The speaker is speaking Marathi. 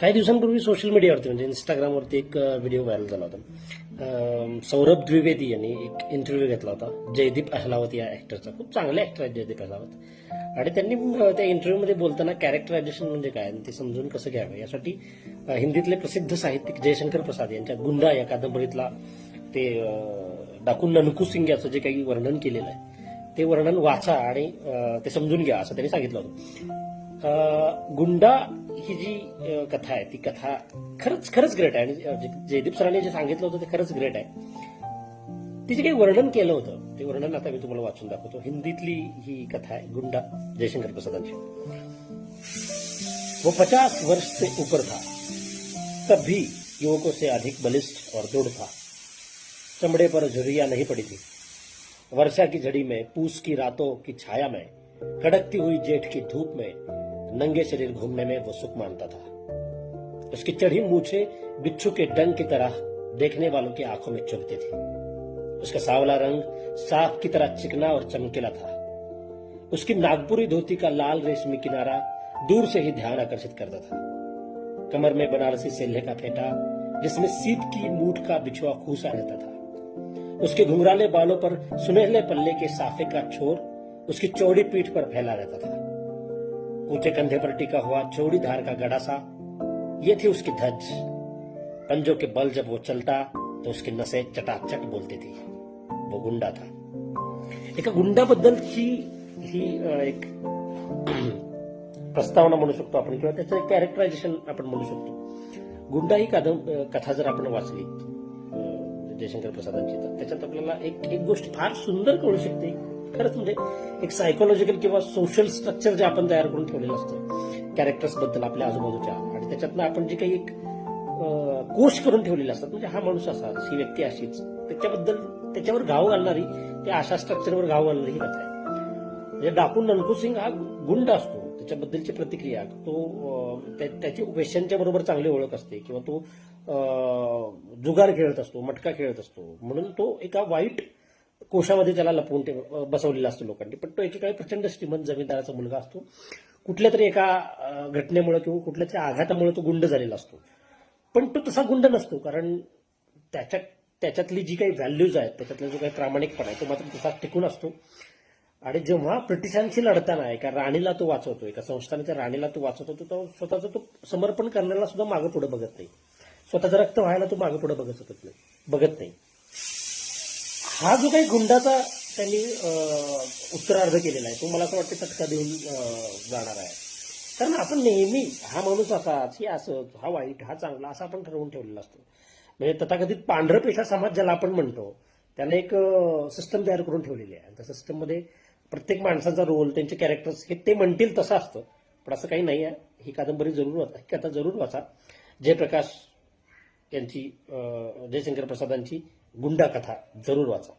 काही दिवसांपूर्वी सोशल मीडियावरती म्हणजे इंस्टाग्रामवरती एक व्हिडिओ व्हायरल झाला होता. सौरभ द्विवेदी यांनी एक इंटरव्ह्यू घेतला होता जयदीप अहलावत या ऍक्टरचा खूप चांगले ऍक्टर आहेत जयदीप अहलावत. आणि त्यांनी त्या इंटरव्ह्यूमध्ये बोलताना कॅरेक्टरायझेशन म्हणजे काय? आणि ते समजून कसं घ्यावं? यासाठी हिंदीतले प्रसिद्ध साहित्यिक जयशंकर प्रसाद यांच्या गुंडा या कादंबरीतला ते डाकून ननकू सिंग याचं जे काही वर्णन केलेलं आहे ते वर्णन वाचा आणि ते समजून घ्या असं त्यांनी सांगितलं होतं. गुंडा ही जी कथा आहे ती कथा खरंच खरंच ग्रेट आहे आणि जयदीप सरांनी जे सांगितलं होतं ते खरंच ग्रेट आहे तिचे काही वर्णन केलं होतं ते वर्णन आता मी तुम्हाला वाचून दाखवतो हिंदीतली ही कथा आहे गुंडा जयशंकर प्रसादांची वो पचास वर्ष से ऊपर था तब भी युवकों से अधिक बलिष्ठ और दृढ़ था चमड़े पर झुरिया नहीं पड़ी थी वर्षा की झड़ी में पूस की रातों की छाया में कड़कती हुई जेठ की धूप में नंगे शरीर घूमने में वो सुख मानता था। उसकी चढ़ी मूछे बिच्छू के डंग की तरह देखने वालों की आँखों में चुभते थी। उसका सावला रंग साफ़ की तरह चिकना और चमकीला था। उसकी नागपुरी धोती का लाल रेशमी किनारा दूर से ही ध्यान आकर्षित करता था। कमर में बनारसी सेल्हे का फेटा, जिसमें सीप की मूठ का बिछुआ खूसा रहता था। उसके घुंघराले बालों पर सुनहले पल्ले के साफे का छोर उसकी चौड़ी पीठ पर फैला रहता था। ऊंचे कंधे पर टिका हुआ चौड़ी धार का गड़ा सा। ये थी उसकी धज पंजों के बल जब वो चलता तो उसकी नसें चटाचट बोलती थी। वो गुंडा था। एका गुंडाबद्दलची ही एक प्रस्तावना म्हणू शकतो आपण किंवा त्याचं एक कॅरेक्टरायझेशन आपण म्हणू शकतो गुंडा ही कादं कथा जर आपण वाचली। जयशंकर प्रसादांची तर त्याच्यात आपल्याला एक एक गोष्ट फार सुंदर कळू शकते। खरंच म्हणजे एक सायकोलॉजिकल किंवा सोशल स्ट्रक्चर जे आपण तयार करून ठेवलेलं असतं कॅरेक्टर्सबद्दल आपल्या आजूबाजूच्या. आणि त्याच्यातनं आपण जे काही एक अ, कोश करून ठेवलेले असतात म्हणजे हा माणूस असा ही व्यक्ती अशीच. त्याच्याबद्दल त्याच्यावर घाव घालणारी त्या अशा स्ट्रक्चरवर घाव घालणारी ही कथा आहे. म्हणजे डाकू ननकू सिंग हा गुंड असतो. त्याच्याबद्दलची प्रतिक्रिया तो त्या- त्याची वेश्यांच्या बरोबर चांगली ओळख असते किंवा तो जुगार खेळत असतो मटका खेळत असतो. म्हणून तो एका वाईट कोशामध्ये त्याला लपवून ठेव बसवलेला असतो लोकांनी. पण तो एकेकाळी प्रचंड श्रीमंत जमीनदाराचा मुलगा असतो. कुठल्या तरी एका घटनेमुळे किंवा कुठल्या तरी आघातामुळे तो गुंड झालेला असतो. पण तो तसा गुंड नसतो कारण त्याच्या त्याच्यातली जी काही व्हॅल्यूज आहेत त्याच्यातला जो काही प्रामाणिकपणा आहे तो मात्र तसा टिकून असतो. आणि जेव्हा ब्रिटिशांशी लढताना एका राणीला तो वाचवतो एका संस्थाने त्या राणीला तो वाचवतो तो- स्वतःचं तो समर्पण करण्याला सुद्धा मागं पुढे बघत नाही. स्वतःचं रक्त व्हायला तो मागं पुढे बघत शकत नाही बघत नाही. हा जो काही गुंडाचा त्यांनी उत्तरार्ध केलेला आहे तो मला असं वाटतं चटका देऊन जाणार आहे. कारण आपण नेहमी हा माणूस असाच ही असं हा वाईट हा चांगला असा आपण ठरवून ठेवलेला असतो. म्हणजे तथाकथित पांढरं पेशा समाज ज्याला आपण म्हणतो त्याला एक सिस्टम तयार करून ठेवलेली आहे. आणि त्या सिस्टममध्ये प्रत्येक माणसाचा रोल त्यांचे कॅरेक्टर्स हे ते म्हणतील तसं असतं. पण असं काही नाही आहे. ही कादंबरी जरूर वाचा. ही कथा जरूर वाचा. जयप्रकाश यांची जयशंकर प्रसादांची गुंडा कथा जरूर वाचा.